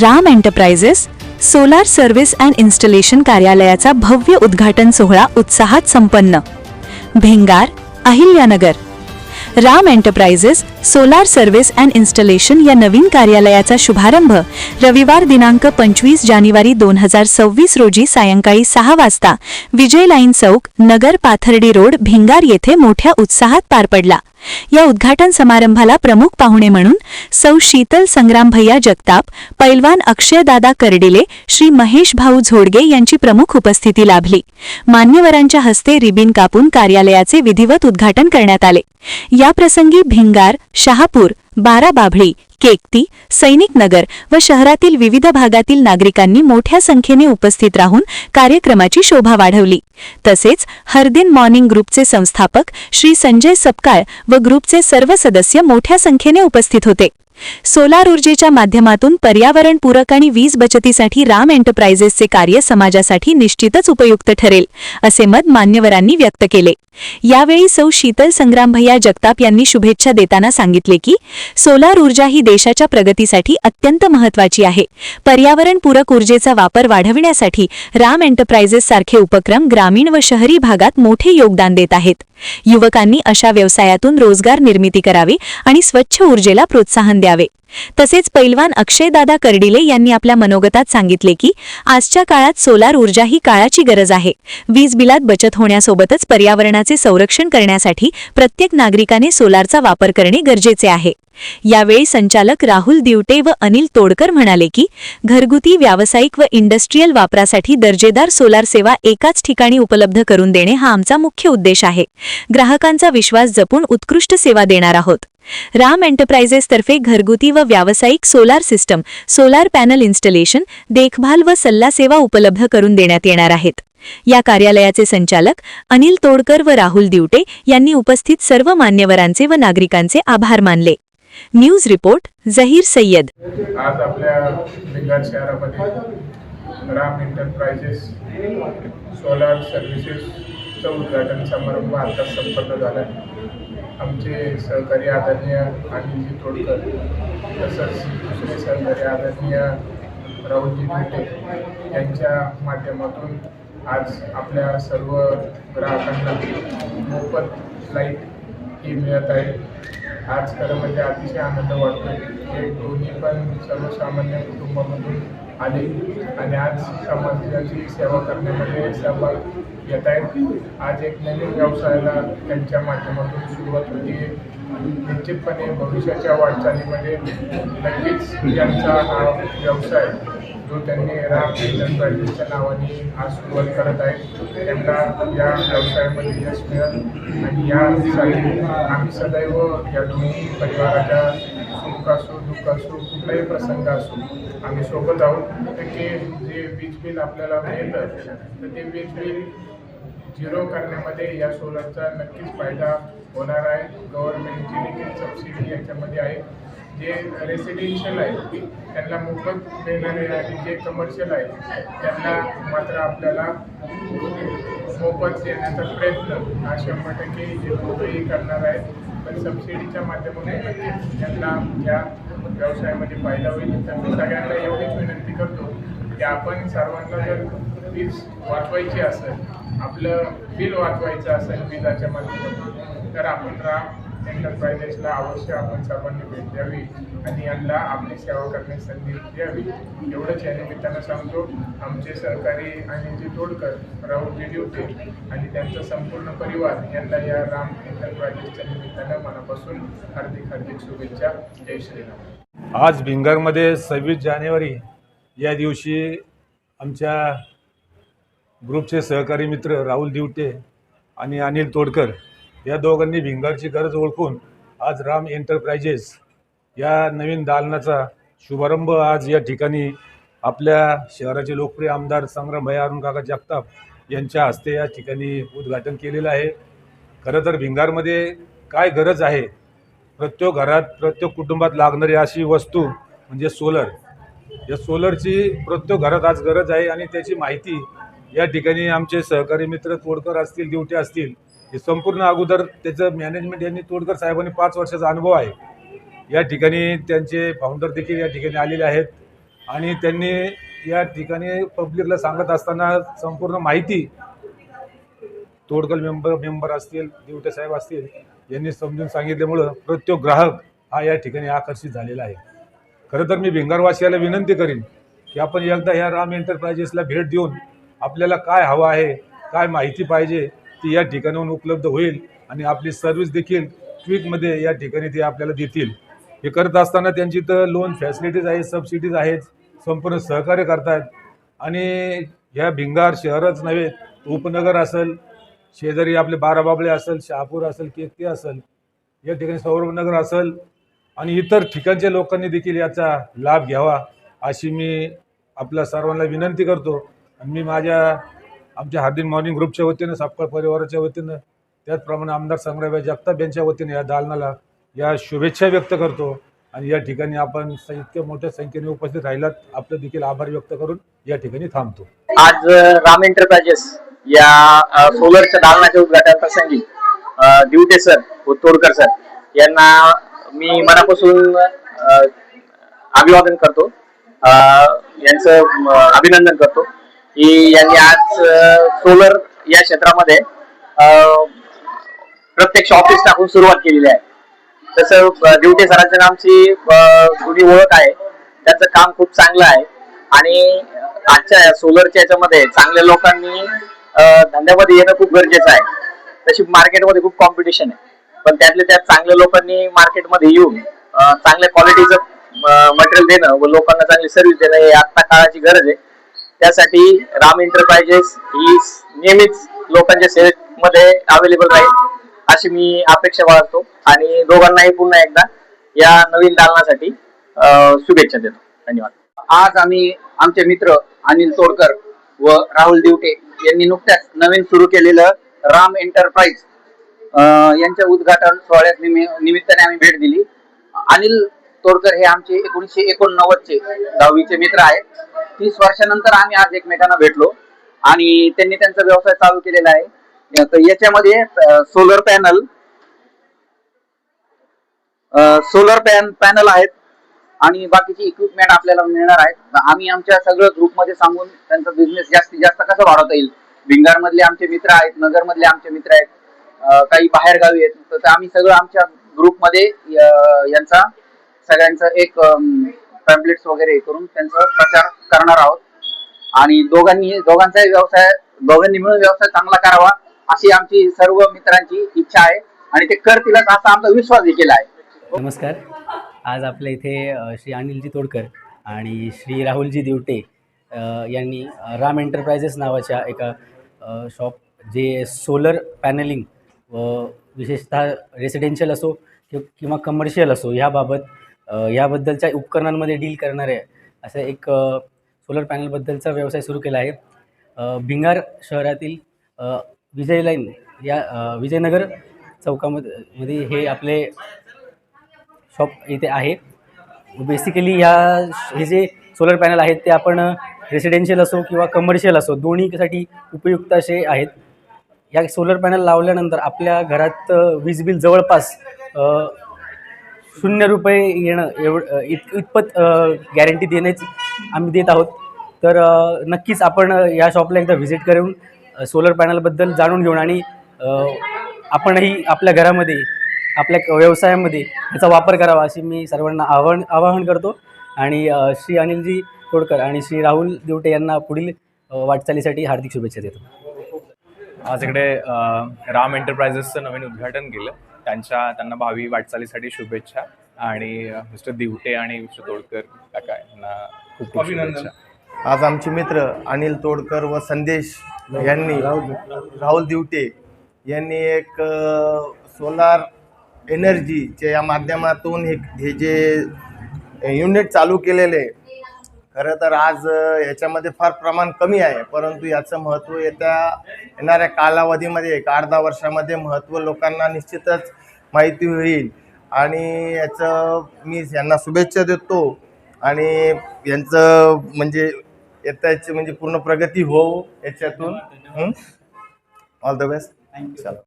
Ram enterprises solar service and installation कार्यालयाचा भव्य उद्घाटन सोहळा उत्साहात संपन्न. Bhingar Ahilyanagar. Ram enterprises solar service and installation या नवीन कार्यालयाचा शुभारंभ रविवार दिनांक पंचवीस जानेवारी दोन हजार सव्वीस रोजी सायंकाळी सहा वाजता विजय लाईन चौक नगर पाथर्डी रोड भिंगार येथे मोठ्या उत्साहात पार पडला. या उद्घाटन समारंभाला प्रमुख पाहुणे म्हणून सौ शीतल संग्राम भैया जगताप पैलवान अक्षयदादा कर्डिले श्री महेश भाऊ झोडगे यांची प्रमुख उपस्थिती लाभली. मान्यवरांच्या हस्ते रिबीन कापून कार्यालयाचे विधिवत उद्घाटन करण्यात आले. याप्रसंगी भिंगार शहापूर बाराबाभळी केकती सैनिक नगर व शहरातील विविध भागातील नागरिकांनी मोठ्या संख्येने उपस्थित राहून कार्यक्रमाची शोभा वाढवली. तसेच हरदिन मॉर्निंग ग्रुपचे संस्थापक श्री संजय सपकाळ व ग्रुपचे सर्व सदस्य मोठ्या संख्येने उपस्थित होते. सोलार ऊर्जेच्या माध्यमातून पर्यावरणपूरक आणि वीज बचतीसाठी राम एंटरप्राइजेसचे कार्य समाजासाठी निश्चितच उपयुक्त ठरेल असे मत मान्यवरांनी व्यक्त केले. यावेळी सौ शीतल संग्रामभैया जगताप यांनी शुभेच्छा देताना सांगितले की सोलार ऊर्जा ही देशाच्या प्रगतीसाठी अत्यंत महत्वाची आहे. पर्यावरणपूरक ऊर्जेचा वापर वाढविण्यासाठी राम एंटरप्राइजेस सारखे उपक्रम ग्रामीण व शहरी भागात मोठे योगदान देत आहेत. युवकांनी अशा व्यवसायातून रोजगार निर्मिती करावी आणि स्वच्छ ऊर्जेला प्रोत्साहन द्यावे. तसेच पैलवान अक्षयदादा कर्डिले यांनी आपल्या मनोगतात सांगितले की आजच्या काळात सोलार ऊर्जा ही काळाची गरज आहे. वीज बिलात बचत होण्यासोबतच पर्यावरणाचे संरक्षण करण्यासाठी प्रत्येक नागरिकाने सोलारचा वापर करणे गरजेचे आहे. यावेळी संचालक राहुल दिवटे व अनिल तोडकर म्हणाले की घरगुती व्यावसायिक व इंडस्ट्रीयल वापरासाठी दर्जेदार सोलार सेवा एकाच ठिकाणी उपलब्ध करून देणे हा आमचा मुख्य उद्देश आहे. ग्राहकांचा विश्वास जपून उत्कृष्ट सेवा देणार आहोत. राम एंटरप्राइजेसतर्फे घरगुती व व्यावसायिक solar system solar panel installation देखभाल व सल्ला सेवा उपलब्ध करून देण्यात येणार आहेत. या कार्यालयाचे संचालक अनिल तोडकर व राहुल दिवटे यांनी उपस्थित सर्व मान्यवरांचे व नागरिकांचे आभार मानले. न्यूज रिपोर्ट जहीर सय्यद आज आपल्या शहरामध्ये राम एंटरप्राइजेस सोलार सर्व्हिसेसचं उद्घाटन समारंभ आता संपन्न झाला. आमचे सहकारी आदरणीय अनिलजी तोडकर तसंच दुसरे सहकारी आदरणीय राहुलजी भेटे यांच्या माध्यमातून आज आपल्या सर्व ग्राहकांना मोफत लाइट ही मिळत आहे. आज खरं म्हणजे अतिशय आनंद वाटतो हे दोन्ही पण सर्वसामान्य कुटुंबामधून आले आणि आज समाजाची सेवा करण्यामध्ये सहभाग घेत आहेत. आज एक नवीन व्यवसायाला त्यांच्या माध्यमातून सुरुवात होती. निश्चितपणे भविष्याच्या वाटचालीमध्ये नक्कीच यांचा हा व्यवसाय जो त्यांनी राम एंटरप्राइजेसच्या नावाने आज सुरुवात करत आहेत त्यांना या व्यवसायामध्ये यश मिळेल. आणि यासाठी आम्ही सदैव या दोन्ही परिवाराच्या सुख असो दुःख असो कुठलाही प्रसंग असो आम्ही सोबत आहोत. तर ते जे वीज बिल आपल्याला मिळतं तर ते वीज बिल झिरो करण्यामध्ये या सोलरचा नक्कीच फायदा होणार आहे. गव्हर्नमेंटची देखील सबसिडी याच्यामध्ये आहे. जे रेसिडेन्शियल आहे त्यांना मोफत मिळणारे आणि जे कमर्शियल आहे त्यांना मात्र आपल्याला मोफत देण्याचा प्रयत्न हा शंभर टक्के जे करणार आहेत पण सबसिडीच्या माध्यमातून त्यांना या व्यवसायामध्ये फायदा होईल तर मी सगळ्यांना एवढीच विनंती करतो की आपण सर्वांना जर वीज वाचवायची असेल आपलं बिल वाचवायचं असेल विजाच्या माध्यमातून तर आपण राम एंटरप्राइजेसला अवश्य आपण सर्वांनी भेट द्यावी आणि यांना आपली सेवा करण्याची संधी द्यावी. एवढंच या निमित्तानं सांगतो आमचे सहकारी आणि जे तोडकर राहुलजी दिवटे आणि त्यांचा संपूर्ण परिवार यांना या राम एंटरप्राइजेसच्या निमित्तानं मनापासून हार्दिक हार्दिक शुभेच्छा. जय श्रीराम. आज भिंगरमध्ये सव्वीस जानेवारी या दिवशी आमच्या ग्रुपचे सहकारी मित्र राहुल दिवटे आणि अनिल तोडकर या दोघांनी भिंगारची गरज ओळखून आज राम एंटरप्राइजेस या नवीन दालनाचा शुभारंभ आज या ठिकाणी आपल्या शहराचे लोकप्रिय आमदार संग्रामभाई अरुण काका जगताप यांच्या हस्ते या ठिकाणी उद्घाटन केलेलं आहे. खरं तर भिंगारमध्ये काय गरज आहे? प्रत्येक घरात प्रत्येक कुटुंबात लागणारी अशी वस्तू म्हणजे सोलर. या सोलरची प्रत्येक घरात आज गरज आहे आणि त्याची माहिती या ठिकाणी आमचे सहकारी मित्र तोडकर असतील दिवटे असतील हे संपूर्ण अगोदर त्याचं मॅनेजमेंट यांनी तोडकर साहेबांनी पाच वर्षाचा अनुभव आहे. या ठिकाणी त्यांचे फाउंडर देखील या ठिकाणी आलेले आहेत. आणि त्यांनी या ठिकाणी पब्लिकला सांगत असताना संपूर्ण माहिती तोडकल मेंबर मेंबर असतील दिवटे साहेब असतील यांनी समजून सांगितल्यामुळं प्रत्येक ग्राहक हा या ठिकाणी आकर्षित झालेला आहे. खरं तर मी भिंगारवासियाला विनंती करीन की आपण एकदा ह्या राम एंटरप्राइजेसला भेट देऊन आपल्याला काय हवं आहे काय माहिती पाहिजे ती या ठिकाणाहून उपलब्ध होईल आणि आपली सर्व्हिस देखील क्विकमध्ये या ठिकाणी ते आपल्याला देतील. हे करत असताना त्यांची तर लोन फॅसिलिटीज आहेत सबसिडीज आहेत संपूर्ण सहकार्य करतात. आणि ह्या भिंगार शहरच नव्हे उपनगर असेल शेजारी आपले बाराबाबळे असेल शहापूर असेल केकते असेल या ठिकाणी सौरभनगर असेल आणि इतर ठिकाणच्या लोकांनी देखील याचा लाभ घ्यावा अशी मी आपल्या सर्वांना विनंती करतो. आणि मी माझ्या आमच्या हार्दिक मॉर्निंग ग्रुपच्या वतीनं सापकाळ परिवाराच्या वतीनं त्याचप्रमाणे आमदार संग्रामभाई जगताप यांच्या वतीने या दालनाला या शुभेच्छा व्यक्त करतो. आणि या ठिकाणी आपण इतक्या मोठ्या संख्येने उपस्थित राहिलात. आपलं देखील आभार व्यक्त करून या ठिकाणी थांबतो. आज राम एंटरप्राइजेस या सोलरच्या दालनाच्या उद्घाटन प्रसंगी दिवटे सर व तोडकर सर यांना मी मनापासून अभिवादन करतो. यांचं अभिनंदन करतो. की यांनी आज सोलर या क्षेत्रामध्ये प्रत्यक्ष ऑफिस टाकून सुरुवात केलेली आहे. तसं ड्युटी सरांच्या नामची जुनी ओळख आहे. त्याचं काम खूप चांगलं आहे. आणि आजच्या सोलरच्या याच्यामध्ये चांगल्या लोकांनी धंद्यामध्ये येणं खूप गरजेचं आहे. तशी मार्केटमध्ये खूप कॉम्पिटिशन आहे. पण त्यातल्या त्यात चांगल्या लोकांनी मार्केटमध्ये येऊन चांगल्या क्वालिटीचं मटेरियल देणं व लोकांना चांगली सर्व्हिस देणं ही आता काळाची गरज आहे. त्यासाठी राम एंटरप्राइजेस ही नेहमीच लोकांच्या सेवेमध्ये अवेलेबल राहील अशी मी अपेक्षा बाळगतो. आणि दोघांनाही पुन्हा एकदा या नवीन दालनासाठी शुभेच्छा देतो. धन्यवाद. आज आम्ही आमचे मित्र अनिल तोडकर व राहुल दिवटे यांनी नुकत्याच नवीन सुरू केलेलं राम एंटरप्राइज यांच्या उद्घाटन सोहळ्यात निमि- निमित्ताने आम्ही भेट दिली. अनिल तोडकर हे आमचे एकोणीसशे एकोणनव्वदचे दहावीचे मित्र आहेत. तीस वर्षानंतर आम्ही आज एकमेकांना भेटलो आणि त्यांनी त्यांचा व्यवसाय चालू केलेला आहे. तर याच्यामध्ये solar panel solar pan panel आहेत आणि बाकीचे इक्विपमेंट आपल्याला मिळणार आहेत. आम्ही आमच्या सगळं ग्रुपमध्ये सांगून त्यांचा बिझनेस जास्तीत जास्त कसा वाढवता येईल. भिंगार मधले आमचे मित्र आहेत नगर मधले आमचे मित्र आहेत काही बाहेर गावी आहेत. तर आम्ही सगळं आमच्या ग्रुपमध्ये यांचा सगळ्यांचं एक पॅम्पलेट्स वगैरे हे करून त्यांचा प्रचार करणार आहोत. आणि दोघांनी दोघांचाही व्यवसाय दोघांनी मिळून व्यवसाय चांगला करावा अशी आमची सर्व मित्रांची इच्छा आहे. आणि ते करतीलच असा आमचा विश्वास देखील आहे. नमस्कार. आज आपल्या इथे श्री अनिलजी तोडकर आणि श्री राहुलजी दिवटे यांनी राम एंटरप्राइजेस नावाच्या एका शॉप जे सोलर पॅनलिंग विशेषतः रेसिडेन्शियल असो किंवा कमर्शियल असो ह्याबाबत याबद्दलच्या उपकरणांमध्ये डील करणारे असं एक सोलर पॅनलबद्दलचा व्यवसाय सुरू केला आहे. भिंगार शहरातील विजय लाईन या विजयनगर चौकामध्ये मध्ये हे आपले शॉप इथे आहे. बेसिकली ह्या हे जे सोलर पॅनल आहेत ते आपण रेसिडेन्शियल असो किंवा कमर्शियल असो दोन्हीसाठी उपयुक्त असे आहेत. या सोलर पॅनल लावल्यानंतर आपल्या घरात वीज बिल जवळपास शून्य रुपये येणं एवढं इत इतपत गॅरंटी देणेच आम्ही देत आहोत. तर नक्कीच आपण या शॉपला एकदा व्हिजिट करून सोलर पॅनलबद्दल जाणून घेऊन आणि आपणही आपल्या घरामध्ये आपल्या व्यवसायामध्ये याचा वापर करावा अशी मी सर्वांना आवाहन आवाहन करतो. आणि श्री अनिलजी तोडकर आणि श्री राहुल देवटे यांना पुढील वाटचालीसाठी हार्दिक शुभेच्छा देतो. आज इकडे राम एंटरप्रायझेसचं नवीन उद्घाटन केलं. त्यांच्या त्यांना भावी वाटचालीसाठी शुभेच्छा आणि मिस्टर दिवटे आणि मिस्टर तोडकर काका यांना खूप खूप शुभेच्छा आज आमचे मित्र अनिल तोडकर व संदेश यांनी राहुल दिवटे यांनी एक सोलार एनर्जीच्या या माध्यमातून हे हे जे युनिट चालू केलेले आहे. खरं तर आज याच्यामध्ये फार प्रमाण कमी आहे परंतु याचं महत्त्व येत्या येणाऱ्या कालावधीमध्ये एक अर्धा वर्षामध्ये महत्त्व लोकांना निश्चितच माहिती होईल आणि याचं मी यांना शुभेच्छा देतो आणि यांचं म्हणजे येत्याची म्हणजे पूर्ण प्रगती हो? याच्यातून ऑल द बेस्ट चला.